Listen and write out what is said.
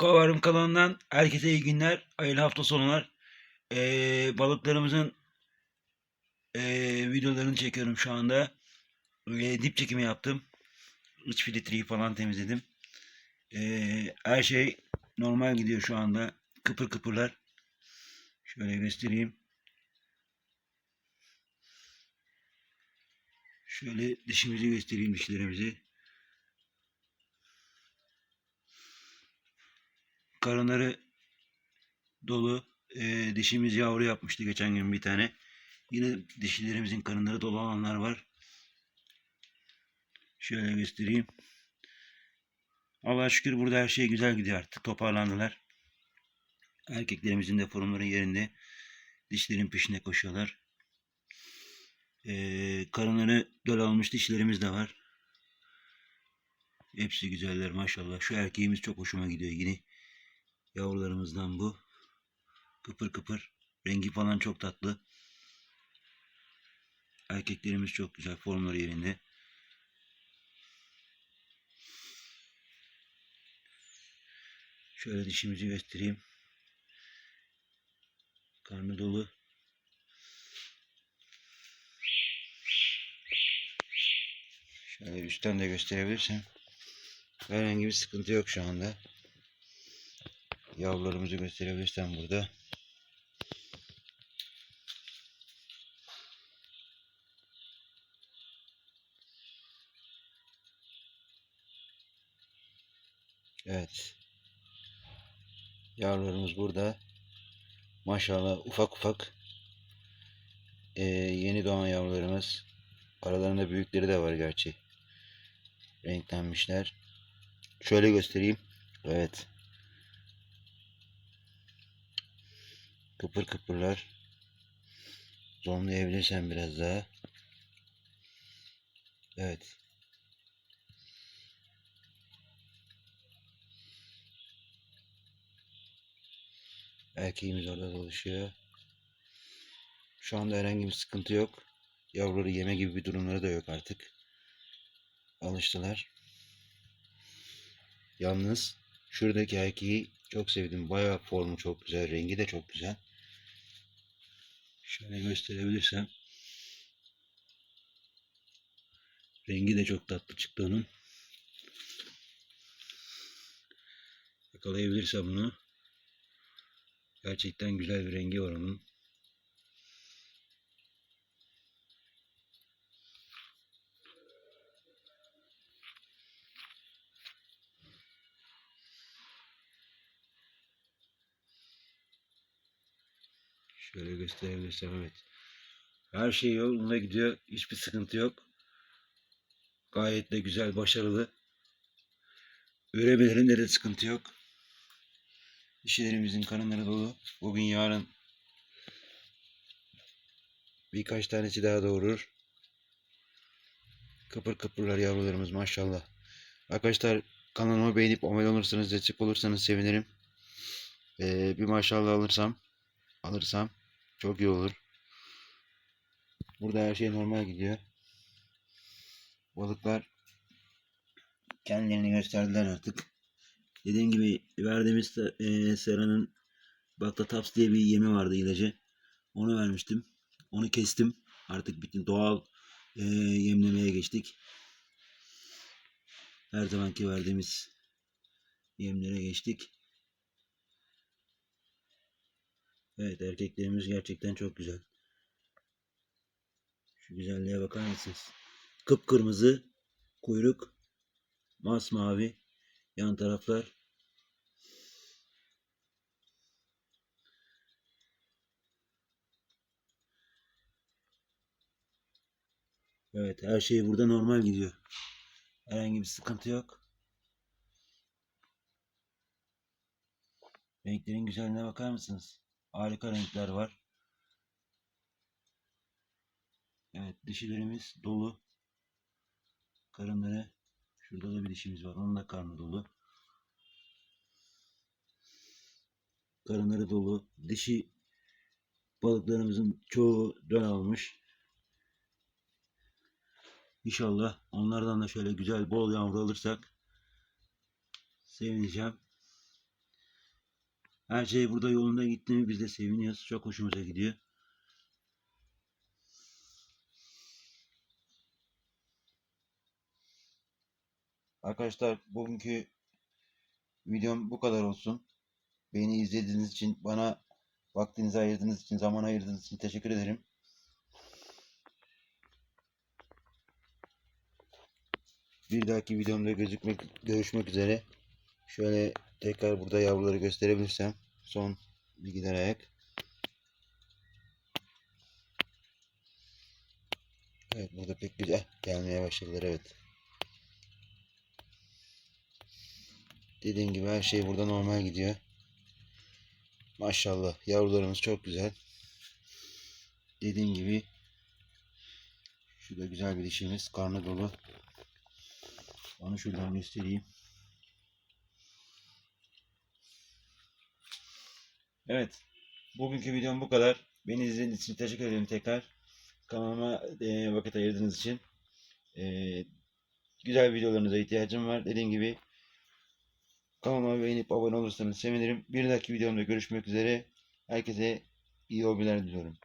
Akvaryum kanalından herkese iyi günler, hayırlı hafta sonlar. Ee, balıklarımızın ee, videolarını çekiyorum şu anda. Ee, dip çekimi yaptım. İç filtreyi falan temizledim. Ee, her şey normal gidiyor şu anda. Kıpır kıpırlar. Şöyle göstereyim. Şöyle dişimizi göstereyim dişlerimizi. Karınları dolu. Ee, dişimiz yavru yapmıştı geçen gün bir tane. Yine dişilerimizin karınları dolu olanlar var. Şöyle göstereyim. Allah'a şükür burada her şey güzel gidiyor artık. Toparlandılar. Erkeklerimizin de formları yerinde. Dişlerin peşine koşuyorlar. Ee, karınları döl almış dişlerimiz de var. Hepsi güzeller maşallah. Şu erkeğimiz çok hoşuma gidiyor yine. Yavrularımızdan bu. Kıpır kıpır. Rengi falan çok tatlı. Erkeklerimiz çok güzel. Formları yerinde. Şöyle dişimizi göstereyim. Karnı dolu. Şöyle üstten de gösterebilirsem. Herhangi bir sıkıntı yok şu anda. Yavrularımızı gösterebilirsem burada. Evet. Yavrularımız burada. Maşallah ufak ufak. Ee, yeni doğan yavrularımız. Aralarında büyükleri de var gerçi. Renklenmişler. Şöyle göstereyim. Evet. Kıpır kıpırlar. Zoomlayabilirsem biraz daha. Evet. Erkeğimiz orada dolaşıyor. Şu anda herhangi bir sıkıntı yok. Yavruları yeme gibi bir durumları da yok artık. Alıştılar. Yalnız şuradaki erkeği çok sevdim. Bayağı formu çok güzel. Rengi de çok güzel. Şöyle gösterebilirsem. Rengi de çok tatlı çıktı onun. Yakalayabilirsem bunu. Gerçekten güzel bir rengi var onun. Şöyle gösterebilirsem evet. Her şey yolunda gidiyor. Hiçbir sıkıntı yok. Gayet de güzel, başarılı. Üremelerinde de sıkıntı yok. Dişilerimizin karınları dolu. Bugün yarın birkaç tanesi daha doğurur. Kıpır kıpırlar yavrularımız maşallah. Arkadaşlar kanalıma beğenip abone olursanız destek olursanız sevinirim. Ee, bir maşallah alırsam alırsam çok iyi olur. Burada her şey normal gidiyor. Balıklar kendilerini gösterdiler artık. Dediğim gibi verdiğimiz e, Sera'nın Baktataps diye bir yemi vardı ilacı. Onu vermiştim. Onu kestim. Artık bütün doğal e, yemlemeye geçtik. Her zamanki verdiğimiz yemlere geçtik. Evet erkeklerimiz gerçekten çok güzel. Şu güzelliğe bakar mısınız? Kıpkırmızı kuyruk masmavi yan taraflar Evet her şey burada normal gidiyor. Herhangi bir sıkıntı yok. Renklerin güzelliğine bakar mısınız? Harika renkler var. Evet dişilerimiz dolu. Karınları şurada da bir dişimiz var. Onun da karnı dolu. Karınları dolu. Dişi balıklarımızın çoğu dön almış. İnşallah onlardan da şöyle güzel bol yavru alırsak sevineceğim. Her şey burada yolunda gitti mi biz de seviniyoruz. Çok hoşumuza gidiyor. Arkadaşlar bugünkü videom bu kadar olsun. Beni izlediğiniz için, bana vaktinizi ayırdığınız için, zaman ayırdığınız için teşekkür ederim. Bir dahaki videomda gözükmek, görüşmek üzere. Şöyle tekrar burada yavruları gösterebilirsem. Son bilgiler ayak. Evet burada pek güzel gelmeye başladılar evet. Dediğim gibi her şey burada normal gidiyor. Maşallah yavrularımız çok güzel. Dediğim gibi şurada güzel bir dişimiz karnı dolu. Onu şuradan göstereyim. Evet. Bugünkü videom bu kadar. Beni izlediğiniz için teşekkür ederim tekrar. Kanalıma e, vakit ayırdığınız için. E, güzel videolarınıza ihtiyacım var. Dediğim gibi kanalıma beğenip abone olursanız sevinirim. Bir dahaki videomda görüşmek üzere. Herkese iyi hobiler diliyorum.